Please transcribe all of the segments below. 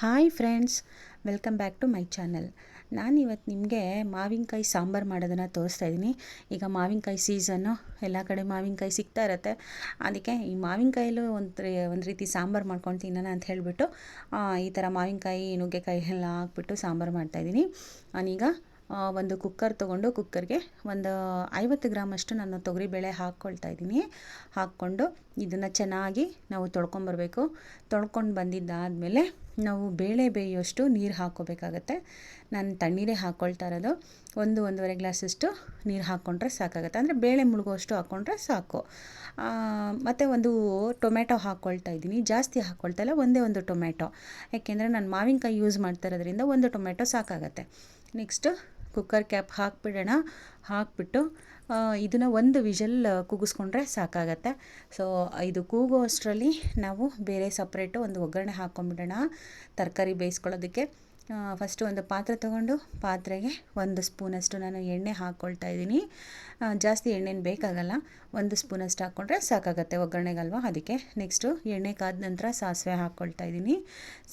Hi friends, welcome back to my channel. ನಾನು ಇವತ್ತು ನಿಮಗೆ ಮಾವಿನಕಾಯಿ ಸಾಂಬಾರು ಮಾಡೋದನ್ನು ತೋರಿಸ್ತಾ ಇದ್ದೀನಿ. ಈಗ ಮಾವಿನಕಾಯಿ ಸೀಸನ್ನು, ಎಲ್ಲ ಕಡೆ ಮಾವಿನಕಾಯಿ ಸಿಗ್ತಾ ಇರುತ್ತೆ. ಅದಕ್ಕೆ ಈ ಮಾವಿನಕಾಯಲ್ಲೂ ಒಂದು ಒಂದು ರೀತಿ ಸಾಂಬಾರು ಮಾಡ್ಕೊಂಡು ತಿನ್ನೋಣ ಅಂತ ಹೇಳಿಬಿಟ್ಟು ಈ ಥರ ಮಾವಿನಕಾಯಿ, ನುಗ್ಗೆಕಾಯಿ ಎಲ್ಲ ಹಾಕ್ಬಿಟ್ಟು ಸಾಂಬಾರು ಮಾಡ್ತಾಯಿದ್ದೀನಿ ನಾನೀಗ ಒಂದು ಕುಕ್ಕರ್ ತೊಗೊಂಡು ಕುಕ್ಕರ್ಗೆ ಒಂದು ಐವತ್ತು ಗ್ರಾಮಷ್ಟು ನಾನು ತೊಗರಿಬೇಳೆ ಹಾಕ್ಕೊಳ್ತಾ ಇದ್ದೀನಿ. ಹಾಕ್ಕೊಂಡು ಇದನ್ನು ಚೆನ್ನಾಗಿ ನಾವು ತೊಳ್ಕೊಂಬರ್ಬೇಕು. ತೊಳ್ಕೊಂಡು ಬಂದಿದ್ದಾದಮೇಲೆ ನಾವು ಬೇಳೆ ಬೇಯೋಷ್ಟು ನೀರು ಹಾಕ್ಕೋಬೇಕಾಗತ್ತೆ. ನಾನು ತಣ್ಣೀರೇ ಹಾಕ್ಕೊಳ್ತಾ ಇರೋದು. ಒಂದು ಒಂದೂವರೆ ಗ್ಲಾಸಷ್ಟು ನೀರು ಹಾಕ್ಕೊಂಡ್ರೆ ಸಾಕಾಗುತ್ತೆ. ಅಂದರೆ ಬೇಳೆ ಮುಳುಗೋಷ್ಟು ಹಾಕ್ಕೊಂಡ್ರೆ ಸಾಕು. ಮತ್ತು ಒಂದು ಟೊಮೆಟೊ ಹಾಕ್ಕೊಳ್ತಾ ಇದ್ದೀನಿ. ಜಾಸ್ತಿ ಹಾಕ್ಕೊಳ್ತಾ ಇಲ್ಲ, ಒಂದೇ ಒಂದು ಟೊಮೆಟೊ ಯಾಕೆಂದರೆ ನಾನು ಮಾವಿನಕಾಯಿ ಯೂಸ್ ಮಾಡ್ತಾ ಇರೋದ್ರಿಂದ ಒಂದು ಟೊಮೆಟೊ ಸಾಕಾಗತ್ತೆ. ನೆಕ್ಸ್ಟು ಕುಕ್ಕರ್ ಕ್ಯಾಪ್ ಹಾಕ್ಬಿಡೋಣ. ಹಾಕ್ಬಿಟ್ಟು ಇದನ್ನು ಒಂದು ವಿಷಲ್ ಕೂಗಿಸ್ಕೊಂಡ್ರೆ ಸಾಕಾಗತ್ತೆ. ಸೊ ಇದು ಕೂಗೋ ಅಷ್ಟರಲ್ಲಿ ನಾವು ಬೇರೆ ಸಪ್ರೇಟು ಒಂದು ಒಗ್ಗರಣೆ ಹಾಕ್ಕೊಂಬಿಡೋಣ ತರಕಾರಿ ಬೇಯಿಸ್ಕೊಳ್ಳೋದಕ್ಕೆ. ಫಸ್ಟು ಒಂದು ಪಾತ್ರೆ ತೊಗೊಂಡು, ಪಾತ್ರೆಗೆ ಒಂದು ಸ್ಪೂನಷ್ಟು ನಾನು ಎಣ್ಣೆ ಹಾಕ್ಕೊಳ್ತಾ ಇದ್ದೀನಿ. ಜಾಸ್ತಿ ಎಣ್ಣೆನ ಬೇಕಾಗಲ್ಲ. ಒಂದು ಸ್ಪೂನಷ್ಟು ಹಾಕ್ಕೊಂಡ್ರೆ ಸಾಕಾಗತ್ತೆ ಒಗ್ಗರಣೆಗಲ್ವ? ಅದಕ್ಕೆ ನೆಕ್ಸ್ಟು ಎಣ್ಣೆ ಕಾದ ನಂತರ ಸಾಸಿವೆ ಹಾಕ್ಕೊಳ್ತಾ ಇದ್ದೀನಿ.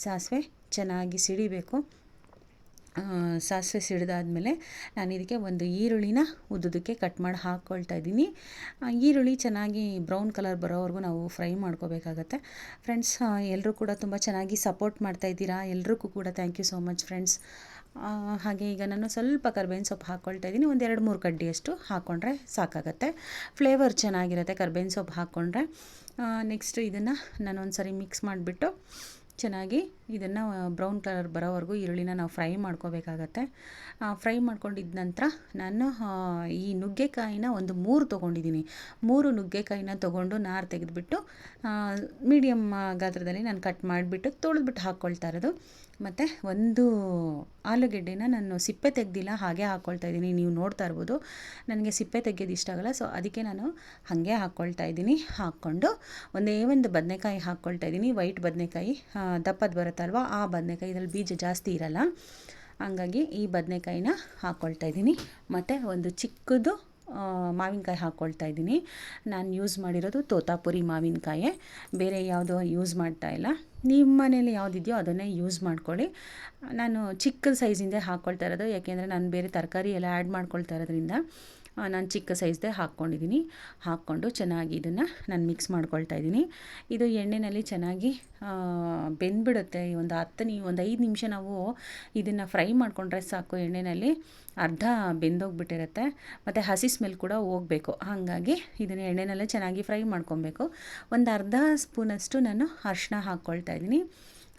ಸಾಸಿವೆ ಚೆನ್ನಾಗಿ ಸಿಡಿಬೇಕು. ಸಾಸಿವೆ ಸಿಡಿದಾದ್ಮೇಲೆ ನಾನು ಇದಕ್ಕೆ ಒಂದು ಈರುಳ್ಳಿನ ಉದ್ದುದಕ್ಕೆ ಕಟ್ ಮಾಡಿ ಹಾಕ್ಕೊಳ್ತಾ ಇದ್ದೀನಿ. ಈರುಳ್ಳಿ ಚೆನ್ನಾಗಿ ಬ್ರೌನ್ ಕಲರ್ ಬರೋವರೆಗೂ ನಾವು ಫ್ರೈ ಮಾಡ್ಕೋಬೇಕಾಗತ್ತೆ. ಫ್ರೆಂಡ್ಸ್ ಎಲ್ಲರೂ ಕೂಡ ತುಂಬ ಚೆನ್ನಾಗಿ ಸಪೋರ್ಟ್ ಮಾಡ್ತಾ ಇದ್ದೀರಾ? ಎಲ್ರಿಗೂ ಕೂಡ thank you so much friends ಹಾಗೆ ಈಗ ನಾನು ಸ್ವಲ್ಪ ಕರ್ಬೇವಿನ ಸೊಪ್ಪು ಹಾಕ್ಕೊಳ್ತಾ ಇದ್ದೀನಿ. ಒಂದು ಎರಡು ಮೂರು ಕಡ್ಡಿಯಷ್ಟು ಹಾಕ್ಕೊಂಡ್ರೆ ಸಾಕಾಗತ್ತೆ. ಫ್ಲೇವರ್ ಚೆನ್ನಾಗಿರುತ್ತೆ ಕರ್ಬೇವಿನ ಸೊಪ್ಪು ಹಾಕ್ಕೊಂಡ್ರೆ ನೆಕ್ಸ್ಟ್ ಇದನ್ನು ನಾನು ಒಂದು ಸರಿ ಮಿಕ್ಸ್ ಮಾಡಿಬಿಟ್ಟು ಚೆನ್ನಾಗಿ ಇದನ್ನು ಬ್ರೌನ್ ಕಲರ್ ಬರೋವರೆಗೂ ಈರುಳ್ಳಿನ ನಾವು ಫ್ರೈ ಮಾಡ್ಕೋಬೇಕಾಗತ್ತೆ. ಫ್ರೈ ಮಾಡ್ಕೊಂಡಿದ್ದ ನಂತರ ನಾನು ಈ ನುಗ್ಗೆಕಾಯಿನ ಒಂದು ಮೂರು ತೊಗೊಂಡಿದ್ದೀನಿ ಮೂರು ನುಗ್ಗೆಕಾಯಿನ ತೊಗೊಂಡು ನಾರು ತೆಗೆದುಬಿಟ್ಟು ಮೀಡಿಯಮ್ ಗಾತ್ರದಲ್ಲಿ ನಾನು ಕಟ್ ಮಾಡಿಬಿಟ್ಟು ತೊಳೆದ್ಬಿಟ್ಟು ಹಾಕ್ಕೊಳ್ತಾ ಇರೋದು. ಮತ್ತು ಒಂದು ಆಲೂಗೆಡ್ಡೆನ ನಾನು ಸಿಪ್ಪೆ ತೆಗೆದಿಲ್ಲ, ಹಾಗೆ ಹಾಕ್ಕೊಳ್ತಾ ಇದ್ದೀನಿ. ನೀವು ನೋಡ್ತಾ ಇರ್ಬೋದು, ನನಗೆ ಸಿಪ್ಪೆ ತೆಗೆಯೋದು ಇಷ್ಟ ಆಗಲ್ಲ ಸೊ ಅದಕ್ಕೆ ನಾನು ಹಾಗೆ ಹಾಕ್ಕೊಳ್ತಾ ಇದ್ದೀನಿ. ಹಾಕ್ಕೊಂಡು ಒಂದೇ ಒಂದು ಬದನೆಕಾಯಿ ಹಾಕ್ಕೊಳ್ತಾ ಇದ್ದೀನಿ. ವೈಟ್ ಬದನೆಕಾಯಿ ದಪ್ಪದ ಬರುತ್ತಲ್ವ, ಆ ಬದನೆಕಾಯಿ ಇದರಲ್ಲಿ ಬೀಜ ಜಾಸ್ತಿ ಇರಲ್ಲ, ಹಾಗಾಗಿ ಈ ಬದನೆಕಾಯಿನ ಹಾಕ್ಕೊಳ್ತಾ ಇದ್ದೀನಿ. ಮತ್ತು ಒಂದು ಚಿಕ್ಕದು ಮಾವಿನಕಾಯಿ ಹಾಕ್ಕೊಳ್ತಾ ಇದ್ದೀನಿ. ನಾನು ಯೂಸ್ ಮಾಡಿರೋದು ತೋತಾಪುರಿ ಮಾವಿನಕಾಯಿ. ಬೇರೆ ಯಾವುದೋ ಯೂಸ್ ಮಾಡ್ತಾ ಇಲ್ಲ. ನಿಮ್ಮ ಮನೇಲಿ ಯಾವುದಿದೆಯೋ ಅದನ್ನೇ ಯೂಸ್ ಮಾಡ್ಕೊಳ್ಳಿ. ನಾನು ಚಿಕ್ಕ ಸೈಜಿಂದೇ ಹಾಕ್ಕೊಳ್ತಾ ಇರೋದು. ಯಾಕೆಂದರೆ ನಾನು ಬೇರೆ ತರಕಾರಿ ಎಲ್ಲ ಆ್ಯಡ್ ಮಾಡ್ಕೊಳ್ತಾ ಇರೋದ್ರಿಂದ. ನಾನು ಚಿಕ್ಕ ಸೈಜ್ದೇ ಹಾಕ್ಕೊಂಡಿದ್ದೀನಿ ಹಾಕ್ಕೊಂಡು ಚೆನ್ನಾಗಿ ಇದನ್ನು ನಾನು ಮಿಕ್ಸ್ ಮಾಡ್ಕೊಳ್ತಾ ಇದ್ದೀನಿ ಇದು ಎಣ್ಣೆಯಲ್ಲಿ ಚೆನ್ನಾಗಿ ಬೆಂದ್ಬಿಡುತ್ತೆ. ಒಂದು ಹತ್ತು ನೀ, ಒಂದು ಐದು ನಿಮಿಷ ನಾವು ಇದನ್ನು ಫ್ರೈ ಮಾಡಿಕೊಂಡ್ರೆ ಸಾಕು ಎಣ್ಣೆಯಲ್ಲಿ ಅರ್ಧ ಬೆಂದೋಗ್ಬಿಟ್ಟಿರುತ್ತೆ. ಮತ್ತು ಹಸಿ ಸ್ಮೆಲ್ ಕೂಡ ಹೋಗಬೇಕು. ಹಾಗಾಗಿ ಇದನ್ನು ಎಣ್ಣೆನಲ್ಲೇ ಚೆನ್ನಾಗಿ ಫ್ರೈ ಮಾಡ್ಕೊಬೇಕು ಒಂದು ಅರ್ಧ ಸ್ಪೂನಷ್ಟು ನಾನು ಅರ್ಶಿನ ಹಾಕ್ಕೊಳ್ತಾ ಇದ್ದೀನಿ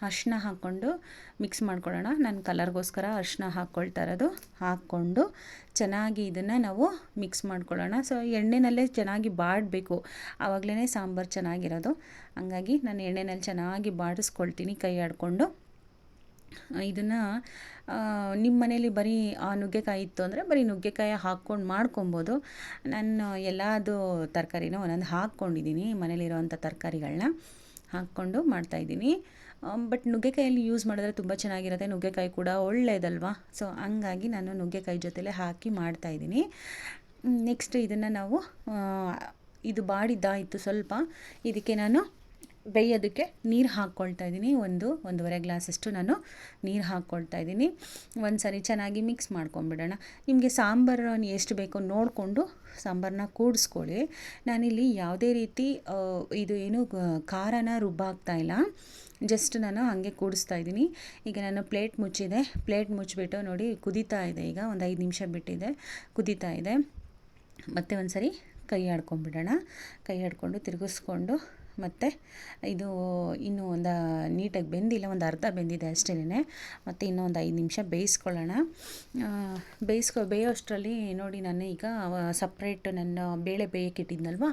ಅರ್ಶಿನ ಹಾಕ್ಕೊಂಡು ಮಿಕ್ಸ್ ಮಾಡ್ಕೊಳ್ಳೋಣ. ನಾನು ಕಲರ್ಗೋಸ್ಕರ ಅರ್ಶಿನ ಹಾಕ್ಕೊಳ್ತಾ ಇರೋದು. ಹಾಕ್ಕೊಂಡು ಚೆನ್ನಾಗಿ ಇದನ್ನು ನಾವು ಮಿಕ್ಸ್ ಮಾಡ್ಕೊಳ್ಳೋಣ. ಸೊ, ಎಣ್ಣೆನಲ್ಲೇ ಚೆನ್ನಾಗಿ ಬಾಡಬೇಕು. ಆವಾಗಲೇ ಸಾಂಬಾರು ಚೆನ್ನಾಗಿರೋದು. ಹಂಗಾಗಿ ನಾನು ಎಣ್ಣೆನಲ್ಲಿ ಚೆನ್ನಾಗಿ ಬಾಡಿಸ್ಕೊಳ್ತೀನಿ ಕೈ ಆಡಿಕೊಂಡು. ಇದನ್ನು ನಿಮ್ಮ ಮನೇಲಿ ಬರೀ ಆ ನುಗ್ಗೆಕಾಯಿ ಇತ್ತು ಅಂದರೆ ಬರೀ ನುಗ್ಗೆಕಾಯಿ ಹಾಕ್ಕೊಂಡು ಮಾಡ್ಕೊಬೋದು. ನಾನು ಎಲ್ಲದು ತರಕಾರಿನೂ ಒಂದೊಂದು ಹಾಕ್ಕೊಂಡಿದ್ದೀನಿ ಮನೇಲಿರೋವಂಥ ತರಕಾರಿಗಳನ್ನ. ಹಾಕ್ಕೊಂಡು ಮಾಡ್ತಾಯಿದ್ದೀನಿ ಬಟ್ ನುಗ್ಗೆಕಾಯಲ್ಲಿ ಯೂಸ್ ಮಾಡಿದ್ರೆ ತುಂಬ ಚೆನ್ನಾಗಿರುತ್ತೆ. ನುಗ್ಗೆಕಾಯಿ ಕೂಡ ಒಳ್ಳೆಯದಲ್ವಾ ಸೊ ಹಂಗಾಗಿ ನಾನು ನುಗ್ಗೆಕಾಯಿ ಜೊತೆಲೇ ಹಾಕಿ ಮಾಡ್ತಾಯಿದ್ದೀನಿ ನೆಕ್ಸ್ಟ್ ಇದನ್ನು ನಾವು ಇದು ಬಾಡಿದ್ದಾಯಿತು ಸ್ವಲ್ಪ. ಇದಕ್ಕೆ ನಾನು ಬೇಯೋದಕ್ಕೆ ನೀರು ಹಾಕ್ಕೊಳ್ತಾ ಇದ್ದೀನಿ. ಒಂದು, ಒಂದೂವರೆ ಗ್ಲಾಸಷ್ಟು ನಾನು ನೀರು ಹಾಕ್ಕೊಳ್ತಾ ಇದ್ದೀನಿ. ಒಂದು ಸರಿ ಚೆನ್ನಾಗಿ ಮಿಕ್ಸ್ ಮಾಡ್ಕೊಂಬಿಡೋಣ ನಿಮಗೆ ಸಾಂಬಾರು ಎಷ್ಟು ಬೇಕೋ ನೋಡಿಕೊಂಡು ಸಾಂಬಾರನ್ನ ಕೂಡಿಸ್ಕೊಳ್ಳಿ. ನಾನಿಲ್ಲಿ ಯಾವುದೇ ರೀತಿ ಇದು ಏನು ಖಾರನ ರುಬ್ಬಾಗ್ತಾ ಇಲ್ಲ. ಜಸ್ಟ್ ನಾನು ಹಾಗೆ ಕೂಡಿಸ್ತಾ ಇದ್ದೀನಿ. ಈಗ ನಾನು ಪ್ಲೇಟ್ ಮುಚ್ಚಿದೆ. ಪ್ಲೇಟ್ ಮುಚ್ಚಿಬಿಟ್ಟು ನೋಡಿ ಕುದೀತಾ ಇದೆ. ಈಗ ಒಂದು ಐದು ನಿಮಿಷ ಬಿಟ್ಟಿದೆ. ಕುದೀತಾ ಇದೆ. ಮತ್ತೆ ಒಂದು ಸರಿ ಕೈ ಆಡ್ಕೊಂಬಿಡೋಣ ಕೈ ಆಡ್ಕೊಂಡು ತಿರುಗಿಸ್ಕೊಂಡು ಮತ್ತು ಇದು ಇನ್ನೂ ಒಂದು ನೀಟಾಗಿ ಬೆಂದಿಲ್ಲ ಒಂದು ಅರ್ಧ ಬೆಂದಿದೆ ಅಷ್ಟೇ ಮತ್ತು ಇನ್ನೂ ಒಂದು ಐದು ನಿಮಿಷ ಬೇಯಿಸ್ಕೊಳ್ಳೋಣ. ಬೇಯಿಸ್ಕೊ, ಬೇಯೋಷ್ಟರಲ್ಲಿ ನೋಡಿ ನಾನು ಈಗ ಸಪ್ರೇಟ್ ನನ್ನ ಬೇಳೆ ಬೇಯಕ್ಕಿಟ್ಟಿದ್ನಲ್ವ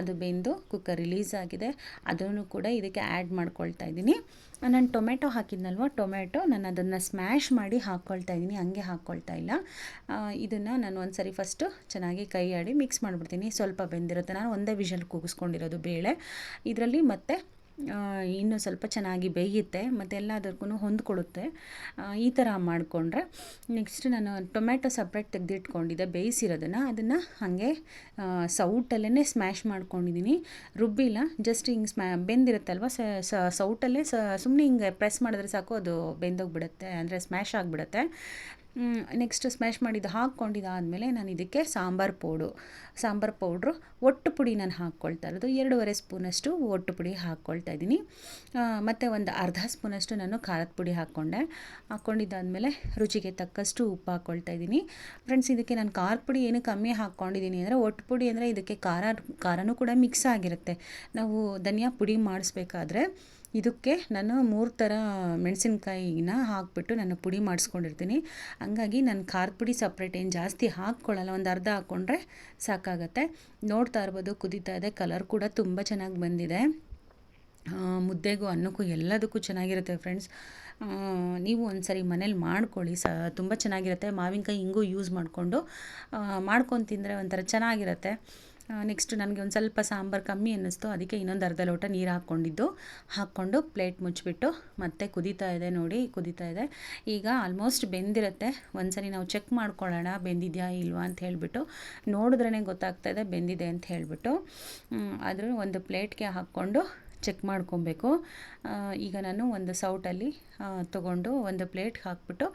ಅದು ಬೆಂದು ಕುಕ್ಕರ್ ರಿಲೀಸ್ ಆಗಿದೆ. ಅದನ್ನು ಕೂಡ ಇದಕ್ಕೆ ಆ್ಯಡ್ ಮಾಡ್ಕೊಳ್ತಾ ಇದ್ದೀನಿ. ನಾನು ಟೊಮೆಟೊ ಹಾಕಿದ್ನಲ್ವ? ಟೊಮೆಟೊ ನಾನು ಅದನ್ನು ಸ್ಮ್ಯಾಶ್ ಮಾಡಿ ಹಾಕ್ಕೊಳ್ತಾ ಇದ್ದೀನಿ. ಹಂಗೆ ಹಾಕ್ಕೊಳ್ತಾ ಇಲ್ಲ. ಇದನ್ನು ನಾನು ಒಂದು ಸರಿ ಫಸ್ಟು ಚೆನ್ನಾಗಿ ಕೈ ಆಡಿ ಮಿಕ್ಸ್ ಮಾಡಿಬಿಡ್ತೀನಿ. ಸ್ವಲ್ಪ ಬೆಂದಿರುತ್ತೆ. ನಾನು ಒಂದೇ ವಿಷಲ್ ಕೂಗಿಸ್ಕೊಂಡಿರೋದು ಬೇಳೆ. ಇದರಲ್ಲಿ ಮತ್ತೆ ಇನ್ನೂ ಸ್ವಲ್ಪ ಚೆನ್ನಾಗಿ ಬೇಯುತ್ತೆ, ಮತ್ತು ಎಲ್ಲದಕ್ಕೂ ಹೊಂದ್ಕೊಳ್ಳುತ್ತೆ ಈ ಥರ ಮಾಡಿಕೊಂಡ್ರೆ ನೆಕ್ಸ್ಟ್ ನಾನು ಟೊಮ್ಯಾಟೊ ಸಪ್ರೇಟ್ ತೆಗೆದಿಟ್ಕೊಂಡಿದ್ದೆ, ಬೇಯಿಸಿರೋದನ್ನು. ಅದನ್ನು ಹಾಗೆ ಸೌಟಲ್ಲೇ ಸ್ಮ್ಯಾಶ್ ಮಾಡ್ಕೊಂಡಿದ್ದೀನಿ ರುಬ್ಬಿಲ್ಲ ಜಸ್ಟ್ ಹಿಂಗೆ ಸ್ಮ್ಯಾ ಬೆಂದಿರುತ್ತಲ್ವ ಸೌಟಲ್ಲೇ ಸುಮ್ಮನೆ ಹಿಂಗೆ ಪ್ರೆಸ್ ಮಾಡಿದ್ರೆ ಸಾಕು, ಅದು ಬೆಂದೋಗ್ಬಿಡುತ್ತೆ, ಅಂದರೆ ಸ್ಮ್ಯಾಶ್ ಆಗಿಬಿಡುತ್ತೆ. ನೆಕ್ಸ್ಟ್ ಸ್ಮ್ಯಾಶ್ ಮಾಡಿದ್ದು ಹಾಕ್ಕೊಂಡಿದ್ದಾದಮೇಲೆ ನಾನು ಇದಕ್ಕೆ ಸಾಂಬಾರು ಪೌಡು. ಸಾಂಬಾರು ಪೌಡ್ರು, ಒಟ್ಟು ಪುಡಿ ನಾನು ಹಾಕ್ಕೊಳ್ತಾ ಇರೋದು. ಎರಡೂವರೆ ಸ್ಪೂನಷ್ಟು ಒಟ್ಟು ಪುಡಿ ಹಾಕ್ಕೊಳ್ತಾ ಇದ್ದೀನಿ. ಮತ್ತು ಒಂದು ಅರ್ಧ ಸ್ಪೂನಷ್ಟು ನಾನು ಖಾರದ ಪುಡಿ ಹಾಕ್ಕೊಂಡೆ. ಹಾಕ್ಕೊಂಡಿದ್ದಾದಮೇಲೆ ರುಚಿಗೆ ತಕ್ಕಷ್ಟು ಉಪ್ಪು ಹಾಕ್ಕೊಳ್ತಾ ಇದ್ದೀನಿ. ಫ್ರೆಂಡ್ಸ್ ಇದಕ್ಕೆ ನಾನು ಖಾರದ ಪುಡಿ ಏನು ಕಮ್ಮಿ ಹಾಕ್ಕೊಂಡಿದ್ದೀನಿ ಅಂದರೆ ಒಟ್ಟು ಪುಡಿ ಅಂದರೆ ಇದಕ್ಕೆ ಖಾರ, ಖಾರನೂ ಕೂಡ ಮಿಕ್ಸ್ ಆಗಿರುತ್ತೆ. ನಾವು ಧನಿಯಾ ಪುಡಿ ಮಾಡಿಸ್ಬೇಕಾದ್ರೆ ಇದಕ್ಕೆ ನಾನು ಮೂರು ಥರ ಮೆಣಸಿನ್ಕಾಯಿನ ಹಾಕ್ಬಿಟ್ಟು ನಾನು ಪುಡಿ ಮಾಡಿಸ್ಕೊಂಡಿರ್ತೀನಿ. ಹಂಗಾಗಿ ನಾನು ಖಾರದ ಪುಡಿ ಸಪ್ರೇಟ್ ಏನು ಜಾಸ್ತಿ ಹಾಕ್ಕೊಳ್ಳಲ್ಲ, ಒಂದು ಅರ್ಧ ಹಾಕ್ಕೊಂಡ್ರೆ ಸಾಕಾಗತ್ತೆ. ನೋಡ್ತಾ ಇರ್ಬೋದು, ಕುದೀತಾ ಇದೆ ಕಲರ್ ಕೂಡ ತುಂಬ ಚೆನ್ನಾಗಿ ಬಂದಿದೆ. ಮುದ್ದೆಗೂ, ಅನ್ನಕ್ಕೂ, ಎಲ್ಲದಕ್ಕೂ ಚೆನ್ನಾಗಿರುತ್ತೆ ಫ್ರೆಂಡ್ಸ್ ನೀವು ಒಂದ್ಸರಿ ಮನೇಲಿ ಮಾಡ್ಕೊಳ್ಳಿ, ಸ, ತುಂಬ ಚೆನ್ನಾಗಿರುತ್ತೆ. ಮಾವಿನಕಾಯಿ ಹಿಂಗೂ ಯೂಸ್ ಮಾಡಿಕೊಂಡು ಮಾಡ್ಕೊಂಡು ತಿಂದರೆ ಒಂಥರ ಚೆನ್ನಾಗಿರುತ್ತೆ. ನೆಕ್ಸ್ಟ್ ನನಗೆ ಒಂದು ಸ್ವಲ್ಪ ಸಾಂಬಾರು ಕಮ್ಮಿ ಅನ್ನಿಸ್ತು. ಅದಕ್ಕೆ ಇನ್ನೊಂದು ಅರ್ಧ ಲೋಟ ನೀರು ಹಾಕ್ಕೊಂಡಿದ್ದು. ಹಾಕ್ಕೊಂಡು ಪ್ಲೇಟ್ ಮುಚ್ಚಿಬಿಟ್ಟು ಮತ್ತೆ ಕುದೀತಾ ಇದೆ ನೋಡಿ, ಕುದೀತಾ ಇದೆ. ಈಗ ಆಲ್ಮೋಸ್ಟ್ ಬೆಂದಿರುತ್ತೆ. ಒಂದ್ಸರಿ ನಾವು ಚೆಕ್ ಮಾಡ್ಕೊಳ್ಳೋಣ, ಬೆಂದಿದೆಯಾ ಇಲ್ವಾ ಅಂತ ಹೇಳಿಬಿಟ್ಟು. ನೋಡಿದ್ರೇ ಗೊತ್ತಾಗ್ತಾ ಇದೆ ಬೆಂದಿದೆ ಅಂತ ಹೇಳಿಬಿಟ್ಟು. ಅದ್ರ ಒಂದು ಪ್ಲೇಟ್ಗೆ ಹಾಕ್ಕೊಂಡು ಚೆಕ್ ಮಾಡ್ಕೊಬೇಕು. ಈಗ ನಾನು ಒಂದು ಸೌಟಲ್ಲಿ ತೊಗೊಂಡು ಒಂದು ಪ್ಲೇಟ್ ಹಾಕ್ಬಿಟ್ಟು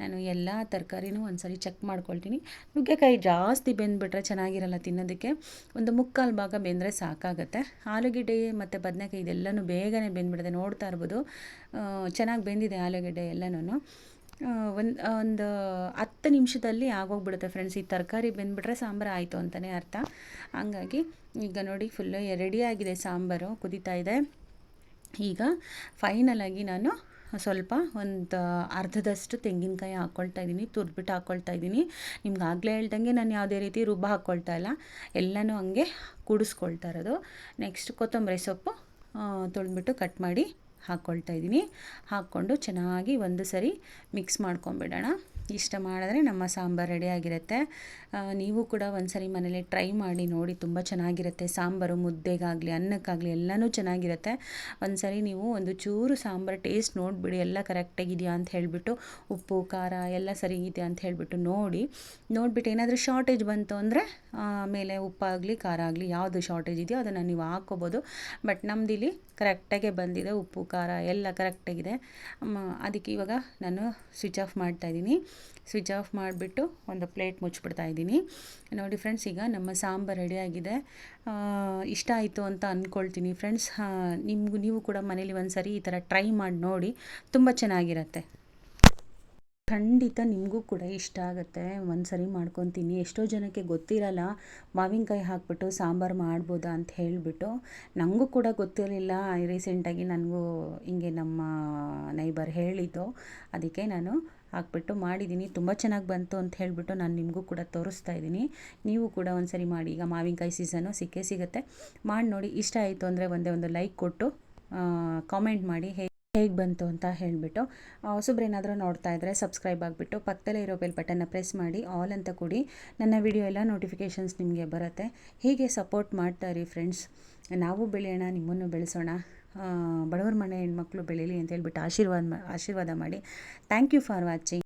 ನಾನು ಎಲ್ಲ ತರಕಾರಿನೂ ಒಂದ್ಸರಿ ಚೆಕ್ ಮಾಡ್ಕೊಳ್ತೀನಿ. ನುಗ್ಗೆಕಾಯಿ ಜಾಸ್ತಿ ಬೆಂದ್ಬಿಟ್ರೆ ಚೆನ್ನಾಗಿರಲ್ಲ ತಿನ್ನೋದಕ್ಕೆ. ಒಂದು ಮುಕ್ಕಾಲು ಭಾಗ ಬೆಂದರೆ ಸಾಕಾಗುತ್ತೆ. ಆಲೂಗೆಡ್ಡೆ ಮತ್ತು ಬದನೆಕಾಯಿ ಇದೆಲ್ಲನೂ ಬೇಗನೆ ಬೆಂದ್ಬಿಡುತ್ತೆ, ನೋಡ್ತಾ ಇರ್ಬೋದು. ಚೆನ್ನಾಗಿ ಬೆಂದಿದೆ ಆಲೂಗೆಡ್ಡೆ ಎಲ್ಲನೂ ಒಂದು ಒಂದು ಹತ್ತು ನಿಮಿಷದಲ್ಲಿ ಆಗೋಗ್ಬಿಡುತ್ತೆ ಫ್ರೆಂಡ್ಸ್ ಈ ತರಕಾರಿ ಬೆಂದ್ಬಿಟ್ರೆ ಸಾಂಬಾರು ಆಯಿತು ಅಂತಲೇ ಅರ್ಥ. ಹಂಗಾಗಿ ಈಗ ನೋಡಿ ಫುಲ್ಲು ರೆಡಿಯಾಗಿದೆ ಸಾಂಬಾರು, ಕುದೀತಾ ಇದೆ. ಈಗ ಫೈನಲಾಗಿ ನಾನು ಸ್ವಲ್ಪ ಒಂದು ಅರ್ಧದಷ್ಟು ತೆಂಗಿನಕಾಯಿ ಹಾಕ್ಕೊಳ್ತಾ ಇದ್ದೀನಿ ತುರ್ದ್ಬಿಟ್ಟು ಹಾಕ್ಕೊಳ್ತಾ ಇದ್ದೀನಿ ನಿಮ್ಗೆ ಆಗಲೇ ಹೇಳ್ದಂಗೆ ನಾನು ಯಾವುದೇ ರೀತಿ ರುಬ್ಬ ಹಾಕ್ಕೊಳ್ತಾ ಇಲ್ಲ. ಎಲ್ಲನೂ ಹಂಗೆ ಕುಡಿಸ್ಕೊಳ್ತಾ ಇರೋದು. ನೆಕ್ಸ್ಟ್ ಕೊತ್ತಂಬರಿ ಸೊಪ್ಪು ತೊಳೆದ್ಬಿಟ್ಟು ಕಟ್ ಮಾಡಿ ಹಾಕ್ಕೊಳ್ತಾ ಇದ್ದೀನಿ. ಹಾಕ್ಕೊಂಡು ಚೆನ್ನಾಗಿ ಒಂದು ಸರಿ ಮಿಕ್ಸ್ ಮಾಡ್ಕೊಂಬಿಡೋಣ. ಇಷ್ಟ ಮಾಡಿದ್ರೆ ನಮ್ಮ ಸಾಂಬಾರು ರೆಡಿಯಾಗಿರುತ್ತೆ ನೀವು ಕೂಡ ಒಂದ್ಸರಿ ಮನೇಲಿ ಟ್ರೈ ಮಾಡಿ ನೋಡಿ, ತುಂಬ ಚೆನ್ನಾಗಿರುತ್ತೆ. ಸಾಂಬಾರು ಮುದ್ದೆಗಾಗಲಿ, ಅನ್ನಕ್ಕಾಗಲಿ ಎಲ್ಲನೂ ಚೆನ್ನಾಗಿರುತ್ತೆ. ಒಂದು ಸರಿ ನೀವು ಒಂದು ಚೂರು ಸಾಂಬಾರು ಟೇಸ್ಟ್ ನೋಡಿಬಿಡಿ, ಎಲ್ಲ ಕರೆಕ್ಟಾಗಿದೆಯಾ ಅಂತ ಹೇಳಿಬಿಟ್ಟು, ಉಪ್ಪು, ಖಾರ ಎಲ್ಲ ಸರಿ ಇದೆಯಾ ಅಂತ ಹೇಳಿಬಿಟ್ಟು ನೋಡಿ. ನೋಡಿಬಿಟ್ಟು ಏನಾದರೂ ಶಾರ್ಟೇಜ್ ಬಂತು ಅಂದರೆ ಆಮೇಲೆ ಉಪ್ಪಾಗಲಿ ಖಾರ ಆಗಲಿ, ಯಾವುದು ಶಾರ್ಟೇಜ್ ಇದೆಯೋ ಅದನ್ನು ನೀವು ಹಾಕ್ಕೋಬೋದು. ಬಟ್ ನಮ್ಮದಿಲ್ಲಿ ಕರೆಕ್ಟಾಗೆ ಬಂದಿದೆ, ಉಪ್ಪು, ಖಾರ ಎಲ್ಲ ಕರೆಕ್ಟಾಗಿದೆ ಅದಕ್ಕೆ ಇವಾಗ ನಾನು ಸ್ವಿಚ್ ಆಫ್ ಮಾಡ್ತಾಯಿದ್ದೀನಿ ಸ್ವಿಚ್ ಆಫ್ ಮಾಡಿಬಿಟ್ಟು ಒಂದು ಪ್ಲೇಟ್ ಮುಚ್ಚಿಬಿಡ್ತಾ ಇದ್ದೀನಿ. ನೋಡಿ ಫ್ರೆಂಡ್ಸ್ ಈಗ ನಮ್ಮ ಸಾಂಬಾರು ರೆಡಿಯಾಗಿದೆ ಇಷ್ಟ ಆಯಿತು ಅಂತ ಅಂದ್ಕೊಳ್ತೀನಿ ಫ್ರೆಂಡ್ಸ್ ನಿಮಗೂ, ನೀವು ಕೂಡ ಮನೇಲಿ ಒಂದು ಸರಿ ಈ ಥರ ಟ್ರೈ ಮಾಡಿ ನೋಡಿ. ತುಂಬ ಚೆನ್ನಾಗಿರುತ್ತೆ. ಖಂಡಿತ ನಿಮಗೂ ಕೂಡ ಇಷ್ಟ ಆಗುತ್ತೆ. ಒಂದು ಸರಿ ಮಾಡ್ಕೊತೀನಿ. ಎಷ್ಟೋ ಜನಕ್ಕೆ ಗೊತ್ತಿರಲ್ಲ, ಮಾವಿನಕಾಯಿ ಹಾಕ್ಬಿಟ್ಟು ಸಾಂಬಾರು ಮಾಡ್ಬೋದಾ ಅಂತ ಹೇಳಿಬಿಟ್ಟು. ನನಗೂ ಕೂಡ ಗೊತ್ತಿರಲಿಲ್ಲ. ರೀಸೆಂಟಾಗಿ ನನಗೂ ಹಿಂಗೆ ನಮ್ಮ ನೈಬರ್ ಹೇಳಿದ್ದು. ಅದಕ್ಕೆ ನಾನು ಹಾಕ್ಬಿಟ್ಟು ಮಾಡಿದ್ದೀನಿ. ತುಂಬ ಚೆನ್ನಾಗಿ ಬಂತು ಅಂತ ಹೇಳಿಬಿಟ್ಟು ನಾನು ನಿಮಗೂ ಕೂಡ ತೋರಿಸ್ತಾ ಇದ್ದೀನಿ. ನೀವು ಕೂಡ ಒಂದು ಸರಿ ಮಾಡಿ. ಈಗ ಮಾವಿನಕಾಯಿ ಸೀಸನ್ನು ಸಿಕ್ಕೇ ಸಿಗುತ್ತೆ. ಮಾಡಿ ನೋಡಿ ಇಷ್ಟ ಆಯಿತು ಅಂದರೆ ಒಂದೇ ಒಂದು ಲೈಕ್ ಕೊಟ್ಟು ಕಾಮೆಂಟ್ ಮಾಡಿ. ಹೇಗೆ ಹೇಗೆ ಬಂತು ಅಂತ ಹೇಳಿಬಿಟ್ಟು ಹೊಸಬ್ರೇನಾದರೂ ನೋಡ್ತಾ ಇದ್ದರೆ ಸಬ್ಸ್ಕ್ರೈಬ್ ಆಗಿಬಿಟ್ಟು, ಪಕ್ಕದಲ್ಲೇ ಇರೋ ಬೆಲ್ ಬಟನ್ನ ಪ್ರೆಸ್ ಮಾಡಿ ಆಲ್ ಅಂತ ಕೊಡಿ ನನ್ನ ವಿಡಿಯೋ ಎಲ್ಲ ನೋಟಿಫಿಕೇಷನ್ಸ್ ನಿಮಗೆ ಬರುತ್ತೆ. ಹೀಗೆ ಸಪೋರ್ಟ್ ಮಾಡ್ತಾ ಇರಿ ಫ್ರೆಂಡ್ಸ್ ನಾವು ಬೆಳೆಯೋಣ, ನಿಮ್ಮನ್ನು ಬೆಳೆಸೋಣ ಬಡವ್ರ ಮನೆ ಹೆಣ್ಮಕ್ಳು ಬೆಳೀಲಿ ಅಂತ ಹೇಳ್ಬಿಟ್ಟು ಆಶೀರ್ವಾದ ಆಶೀರ್ವಾದ ಮಾಡಿ. Thank you for watching